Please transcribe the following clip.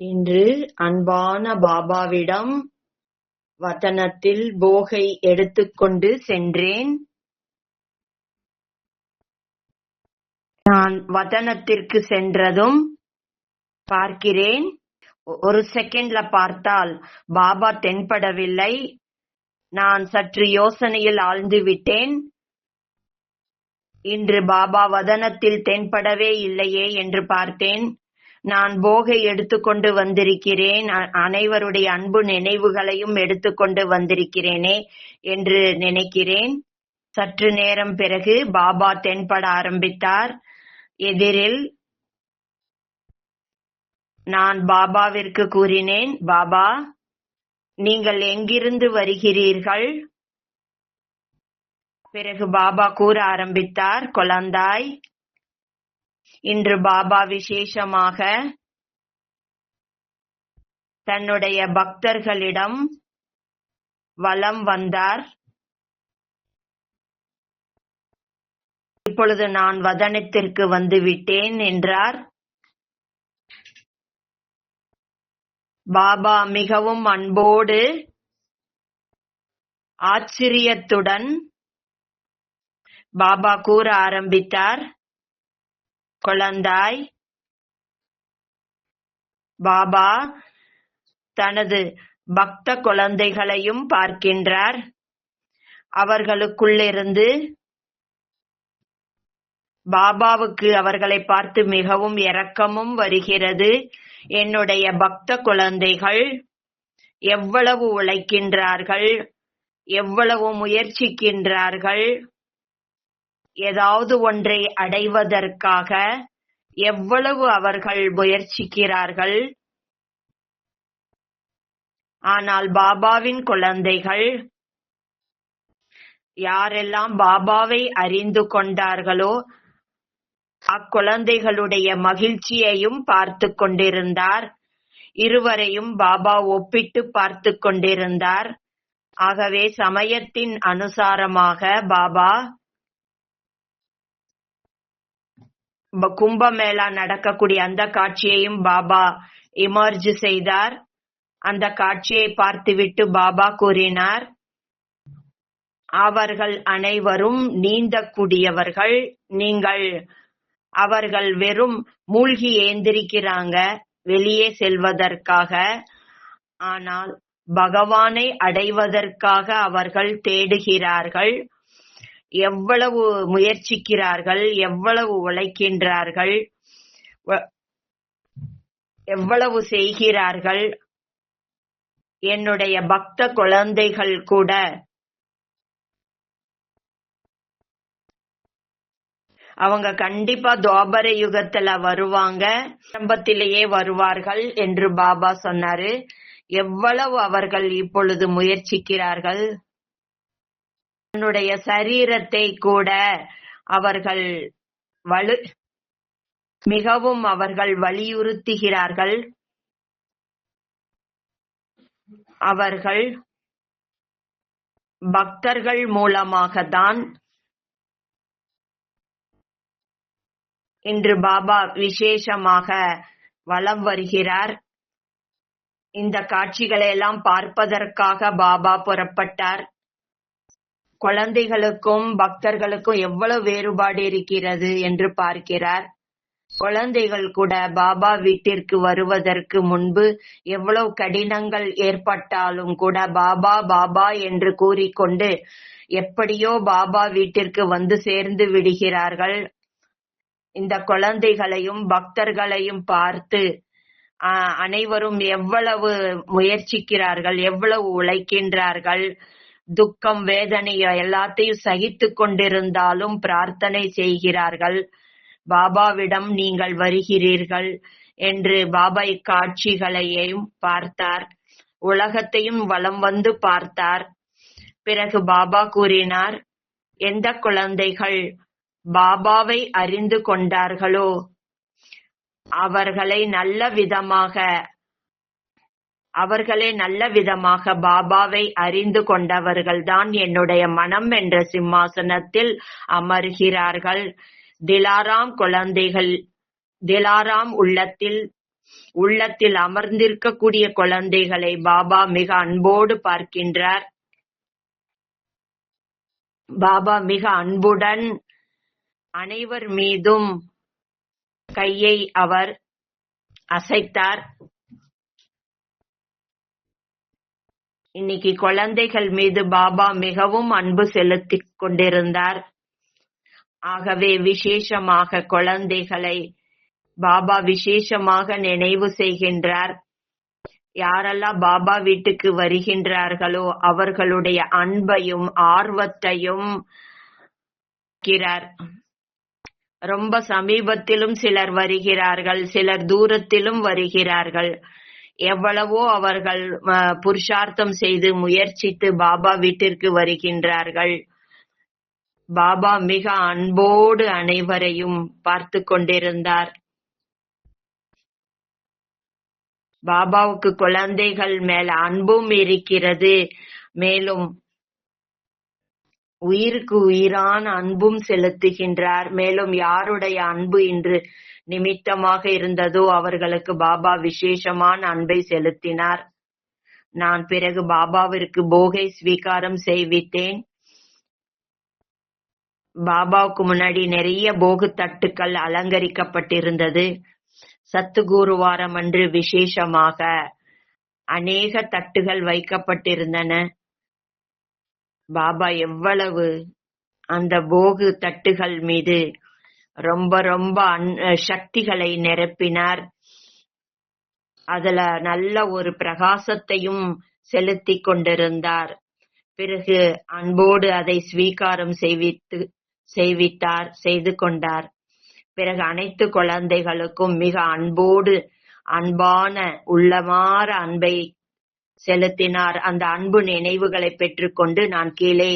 இன்று அன்பான பாபாவிடம் வதனத்தில் போகை எடுத்துக்கொண்டு சென்றேன். நான் வதனத்திற்கு சென்றதும் பார்க்கிறேன் ஒரு செகண்ட்ல பார்த்தால் பாபா தென்படவில்லை. நான் சற்று யோசனையில் ஆழ்ந்து விட்டேன். இன்று பாபா வதனத்தில் தென்படவே இல்லையே என்று பார்த்தேன். நான் போகை எடுத்துக்கொண்டு வந்திருக்கிறேன் அனைவருடைய அன்பு நினைவுகளையும் எடுத்துக்கொண்டு வந்திருக்கிறேனே என்று நினைக்கிறேன். சற்று நேரம் பிறகு பாபா தென்பட ஆரம்பித்தார் எதிரில். நான் பாபாவிற்கு கூறினேன் பாபா நீங்கள் எங்கிருந்து வருகிறீர்கள்? பிறகு பாபா கூற ஆரம்பித்தார் குழந்தாய் இன்று பாபா விசேஷமாக தன்னுடைய பக்தர்களிடம் வலம் வந்தார். இப்பொழுது நான் வதனத்திற்கு வந்துவிட்டேன் என்றார். பாபா மிகவும் அன்போடு ஆச்சரியத்துடன் பாபா கூற ஆரம்பித்தார் குழந்தாய் பாபா தனது பக்த குழந்தைகளையும் பார்க்கின்றார். அவர்களுக்குள்ளிருந்து பாபாவுக்கு அவர்களை பார்த்து மிகவும் இரக்கமும் வருகிறது. என்னுடைய பக்த குழந்தைகள் எவ்வளவு உழைக்கின்றார்கள் எவ்வளவு முயற்சிக்கின்றார்கள் ஏதாவது ஒன்றை அடைவதற்காக எவ்வளவு அவர்கள் முயற்சிக்கிறார்கள். ஆனால் பாபாவின் குழந்தைகள் யாரெல்லாம் பாபாவை அறிந்து கொண்டார்களோ அக்குழந்தைகளுடைய மகிழ்ச்சியையும் பார்த்து கொண்டிருந்தார். இருவரையும் பாபா ஒப்பிட்டு பார்த்து கொண்டிருந்தார். ஆகவே சமயத்தின் அனுசாரமாக பாபா கும்பமேளா நடக்கக்கூடிய அந்த காட்சியையும் பாபா இமர்ஜ் செய்தார். அந்த காட்சியை பார்த்துவிட்டு பாபா கூறினார் அவர்கள் அனைவரும் நீந்தக்கூடியவர்கள். நீங்கள் அவர்கள் வெறும் மூழ்கி ஏந்திருக்கிறாங்க வெளியே செல்வதற்காக. ஆனால் பகவானை அடைவதற்காக அவர்கள் தேடுகிறார்கள். எவ்வளவு முயற்சிக்கிறார்கள் எவ்வளவு உழைக்கின்றார்கள் எவ்வளவு செய்கிறார்கள் என்னுடைய பக்த குழந்தைகள் கூட. அவங்க கண்டிப்பா துவாபர யுகத்துல வருவாங்க ஆரம்பத்திலேயே வருவார்கள் என்று பாபா சொன்னாரு. எவ்வளவு அவர்கள் இப்பொழுது முயற்சிக்கிறார்கள் தன்னுடைய சரீரத்தை கூட அவர்கள் வலு மிகவும் அவர்கள் வலியுறுத்துகிறார்கள். அவர்கள் பக்தர்கள் மூலமாக தான் இன்று பாபா விசேஷமாக வலம் வருகிறார். இந்த காட்சிகளை எல்லாம் பார்ப்பதற்காக பாபா புறப்பட்டார். குழந்தைகளுக்கும் பக்தர்களுக்கும் எவ்வளவு வேறுபாடு இருக்கிறது என்று பார்க்கிறார். குழந்தைகள் கூட பாபா வீட்டிற்கு வருவதற்கு முன்பு எவ்வளவு கடினங்கள் ஏற்பட்டாலும் கூட பாபா பாபா என்று கூறிக்கொண்டு எப்படியோ பாபா வீட்டிற்கு வந்து சேர்ந்து விடுகிறார்கள். இந்த குழந்தைகளையும் பக்தர்களையும் பார்த்து அனைவரும் எவ்வளவு முயற்சிக்கிறார்கள் எவ்வளவு உழைக்கின்றார்கள் துக்கம் வேதனைய எல்லாத்தையும் சகித்து கொண்டிருந்தாலும் பிரார்த்தனை செய்கிறார்கள். பாபாவிடம் நீங்கள் வருகிறீர்கள் என்று பாபா இக்காட்சிகளையும் பார்த்தார். உலகத்தையும் வலம் வந்து பார்த்தார். பிறகு பாபா கூறினார் எந்த குழந்தைகள் பாபாவை அறிந்து கொண்டார்களோ அவர்களை நல்ல விதமாக அவர்களே நல்ல விதமாக பாபாவை அறிந்து கொண்டவர்கள்தான் என்னுடைய மனம் என்ற சிம்மாசனத்தில் அமர்கிறார்கள். திலாராம் குழந்தைகள் திலாராம் உள்ளத்தில் உள்ளத்தில் அமர்ந்திருக்கக்கூடிய குழந்தைகளை பாபா மிக அன்போடு பார்க்கின்றார். பாபா மிக அன்புடன் அனைவர் மீதும் கையை அவர் அசைத்தார். இன்னைக்கு குழந்தைகள் மீது பாபா மிகவும் அன்பு செலுத்திக் கொண்டிருந்தார். ஆகவே விசேஷமாக குழந்தைகளை பாபா விசேஷமாக நினைவு செய்கின்றார். யாரெல்லாம் பாபா வீட்டுக்கு வருகின்றார்களோ அவர்களுடைய அன்பையும் ஆர்வத்தையும் ரொம்ப சமீபத்திலும் சிலர் வருகிறார்கள் சிலர் தூரத்திலும் வருகிறார்கள். எவ்வளவோ அவர்கள் புருஷார்த்தம் செய்து முயற்சித்து பாபா வீட்டிற்கு வருகின்றார்கள். பாபா மிக அன்போடு அனைவரையும் பார்த்து கொண்டிருந்தார். பாபாவுக்கு குழந்தைகள் மேல அன்பும் இருக்கிறது. மேலும் உயிருக்கு உயிரான அன்பும் செலுத்துகின்றார். மேலும் யாருடைய அன்பு இன்று நிமித்தமாக இருந்ததோ அவர்களுக்கு பாபா விசேஷமான அன்பை செலுத்தினார். நான் பிறகு பாபாவிற்கு போகை ஸ்வீகாரம் செய்வித்தேன். பாபாவுக்கு முன்னாடி நிறைய போகு தட்டுக்கள் அலங்கரிக்கப்பட்டிருந்தது. சத்துகுரு வாரம் அன்று விசேஷமாக அநேக தட்டுகள் வைக்கப்பட்டிருந்தன. பாபா எவ்வளவு அந்த போகு தட்டுகள் மீது ரொம்ப ரொம்ப அன்- சக்திகளை நிரப்பினார். அதுல நல்ல ஒரு பிரகாசத்தையும் செலுத்தி கொண்டிருந்தார். பிறகு அன்போடு அதை ஸ்வீகாரம் செய்வித்து செய்வித்தார் செய்து கொண்டார். பிறகு அனைத்து குழந்தைகளுக்கும் மிக அன்போடு அன்பான உள்ளமாற அன்பை செலுத்தினார். அந்த அன்பு நினைவுகளை பெற்றுக்கொண்டு நான் கீழே